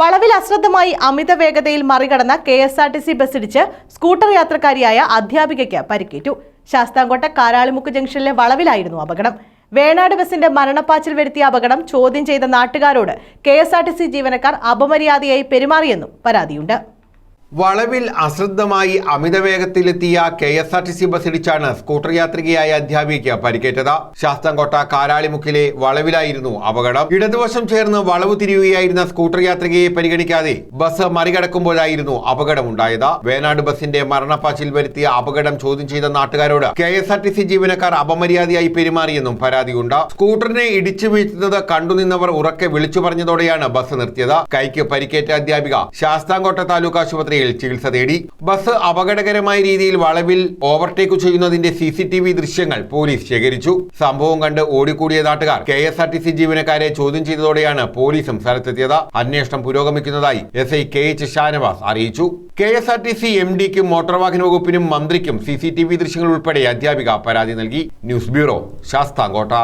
വളവിൽ അശ്രദ്ധമായി അമിത വേഗതയിൽ മറികടന്ന K S R T C ബസ്സിടിച്ച് scooter യാത്രക്കാരിയായ അധ്യാപികയ്ക്ക് പരിക്കേറ്റു. ശാസ്താംകോട്ട കാരാളിമുക്ക് ജംഗ്ഷനിലെ വളവിലായിരുന്നു അപകടം. വേണാട് ബസിന്റെ മരണപ്പാച്ചിൽ വരുത്തിയ അപകടം ചോദ്യം ചെയ്ത നാട്ടുകാരോട് K S R T C ജീവനക്കാർ അപമര്യാദയായി പെരുമാറിയെന്നും പരാതിയുണ്ട്. വളവിൽ അശ്രദ്ധമായി അമിത വേഗത്തിലെത്തിയ K S R T C bus ഇടിച്ചാണ് scooter യാത്രികയായ അധ്യാപികയ്ക്ക് പരിക്കേറ്റത്. ശാസ്തംകോട്ട കാരാളിമുക്കിലെ വളവിലായിരുന്നു അപകടം. ഇടതുവശം ചേർന്ന് വളവ് തിരിയുകയായിരുന്ന സ്കൂട്ടർ യാത്രികയെ പരിഗണിക്കാതെ ബസ് മറികടക്കുമ്പോഴായിരുന്നു അപകടമുണ്ടായത്. വേനാട് ബസിന്റെ മരണപ്പാച്ചിൽ വരുത്തിയ അപകടം ചോദ്യം ചെയ്ത നാട്ടുകാരോട് K S R T C ജീവനക്കാർ അപമര്യാദയായി പെരുമാറിയെന്നും പരാതിയുണ്ട്. സ്കൂട്ടറിനെ ഇടിച്ചു വീഴ്ത്തുന്നത് കണ്ടുനിന്നവർ ഉറക്കെ വിളിച്ചു പറഞ്ഞതോടെയാണ് ബസ് നിർത്തിയത്. കൈക്ക് പരിക്കേറ്റ അധ്യാപിക ശാസ്താംകോട്ട താലൂക്ക് ആശുപത്രിയിൽ ചികിത്സ തേടി ബസ് അപകടകരമായ രീതിയിൽ വളവിൽ ഓവർടേക്ക് ചെയ്യുന്നതിന്റെ സി സി ടി വി ദൃശ്യങ്ങൾ പോലീസ് ശേഖരിച്ചു. സംഭവം കണ്ട് ഓടിക്കൂടിയ നാട്ടുകാർ K S R T C ജീവനക്കാരെ ചോദ്യം ചെയ്തതോടെയാണ് പോലീസും സ്ഥലത്തെത്തിയത്. അന്വേഷണം പുരോഗമിക്കുന്നതായി S I K H Shanavas അറിയിച്ചു. K S R T C M ഡിക്കും motor വാഹന വകുപ്പിനും മന്ത്രിക്കും സി സി ടി വി ദൃശ്യങ്ങൾ ഉൾപ്പെടെ അധ്യാപിക പരാതി നൽകി. News bureau Sasthamcotta.